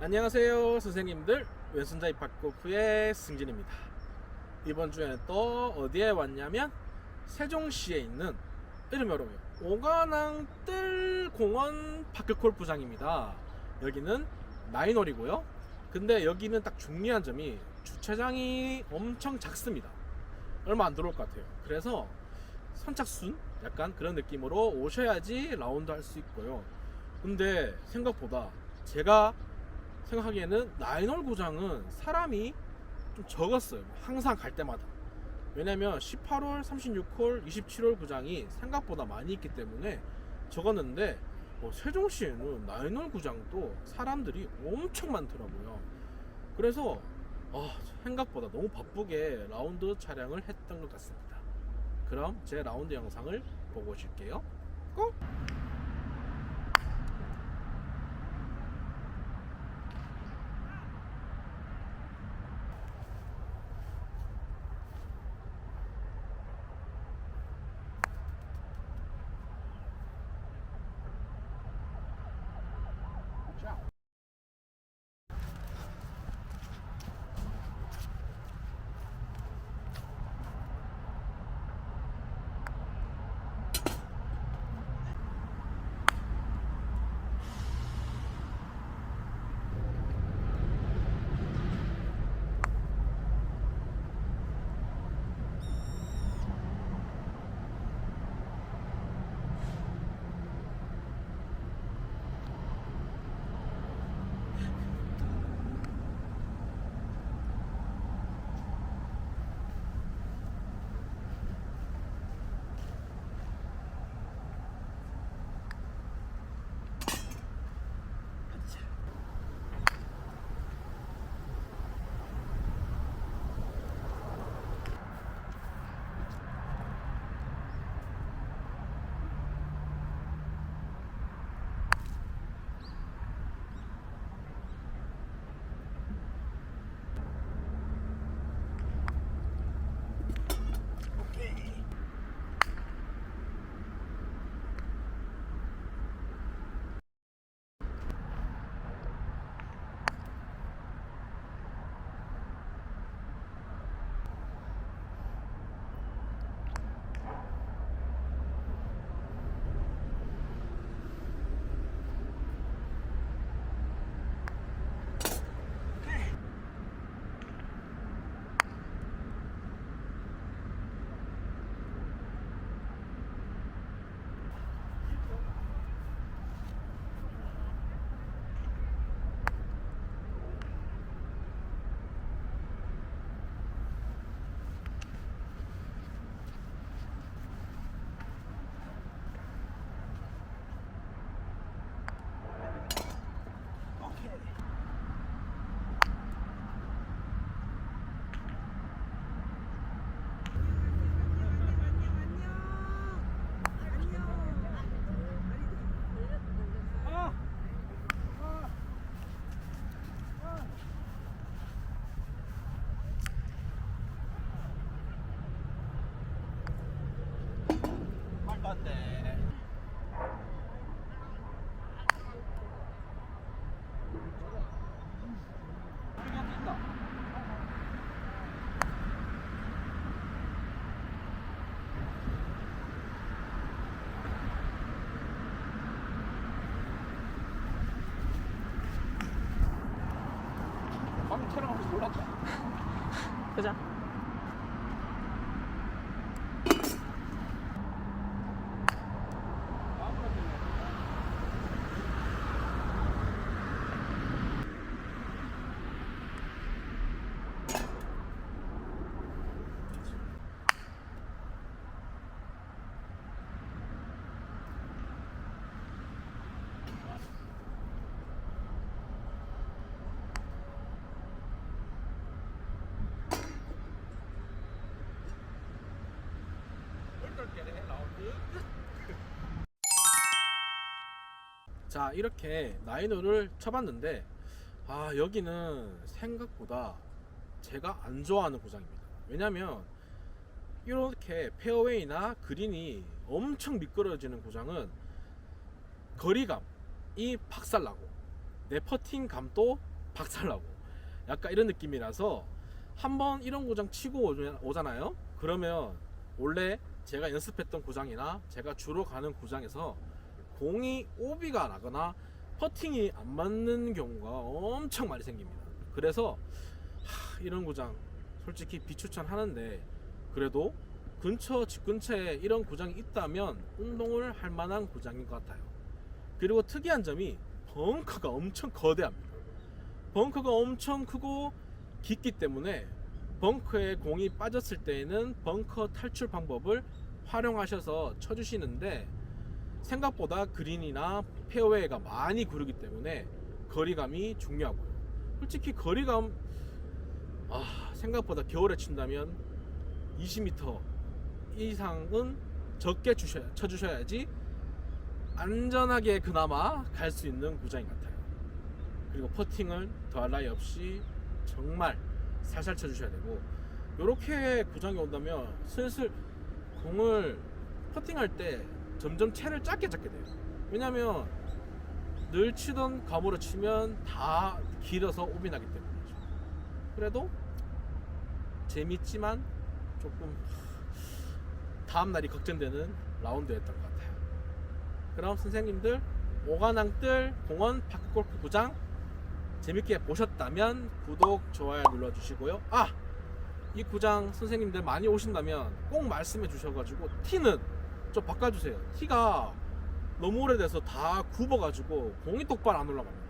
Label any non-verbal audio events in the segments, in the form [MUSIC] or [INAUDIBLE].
안녕하세요 선생님들. 왼손잡이 박고프의 승진입니다. 이번 주에는 또 어디에 왔냐면 세종시에 있는 어려워요 오가낭뜰 공원 파크골프장입니다. 여기는 나인홀이고요. 근데 여기는 딱 중요한 점이 주차장이 엄청 작습니다. 얼마 안 들어올 것 같아요. 그래서 선착순 약간 그런 느낌으로 오셔야지 라운드 할 수 있고요. 근데 생각보다 제가 생각하기에는 나인홀 구장은 사람이 좀 적었어요. 항상 갈 때마다. 왜냐면 18홀, 36홀, 27홀 구장이 생각보다 많이 있기 때문에 적었는데 뭐 세종시에는 나인홀 구장도 사람들이 엄청 많더라고요. 그래서 아, 생각보다 너무 바쁘게 라운드 촬영을 했던 것 같습니다. 그럼 제 라운드 영상을 보고 오실게요. 고! 보자. [LAUGHS] 자 이렇게 나인홀을 쳐봤는데 아 여기는 생각보다 제가 안 좋아하는 구장입니다 왜냐면 이렇게 페어웨이나 그린이 엄청 미끄러지는 구장은 거리감이 박살나고 내 퍼팅 감도 박살나고 약간 이런 느낌이라서 한번 이런 구장 치고 오잖아요. 그러면 원래 제가 연습했던 구장이나 제가 주로 가는 구장에서 공이 오비가 나거나 퍼팅이 안 맞는 경우가 엄청 많이 생깁니다. 그래서 하, 이런 구장 솔직히 비추천하는데 그래도 근처 집 근처에 이런 구장이 있다면 운동을 할 만한 구장인 것 같아요. 그리고 특이한 점이 벙커가 엄청 거대합니다. 벙커가 엄청 크고 깊기 때문에 벙커에 공이 빠졌을 때에는 벙커 탈출 방법을 활용하셔서 쳐주시는데 생각보다 그린이나 페어웨이가 많이 구르기 때문에 거리감이 중요하고요. 솔직히 거리감 아, 생각보다 겨울에 친다면 20m 이상은 적게 주셔야 쳐주셔야지 안전하게 그나마 갈 수 있는 구장인 것 같아요. 그리고 퍼팅을 더할 나위 없이 정말 살살 쳐주셔야 되고 이렇게 구장에 온다면 슬슬 공을 퍼팅할 때 점점 채를 짧게 잡게 돼요. 왜냐면 늘 치던 감으로 치면 다 길어서 오비 나기 때문이죠. 그래도 재밌지만 조금 다음 날이 걱정되는 라운드였던 것 같아요. 그럼 선생님들 오가낭뜰 공원 파크 골프 구장 재밌게 보셨다면 구독 좋아요 눌러주시고요. 아! 이 구장 선생님들 많이 오신다면 꼭 말씀해 주셔가지고 티는 좀 바꿔주세요. 티가 너무 오래돼서 다 굽어가지고 공이 똑바로 안 올라갑니다.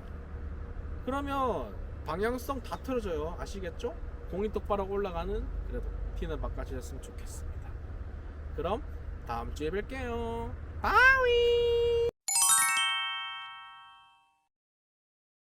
그러면 방향성 다 틀어져요. 아시겠죠? 공이 똑바로 올라가는 그래도 티는 바꿔주셨으면 좋겠습니다. 그럼 다음 주에 뵐게요. 바위!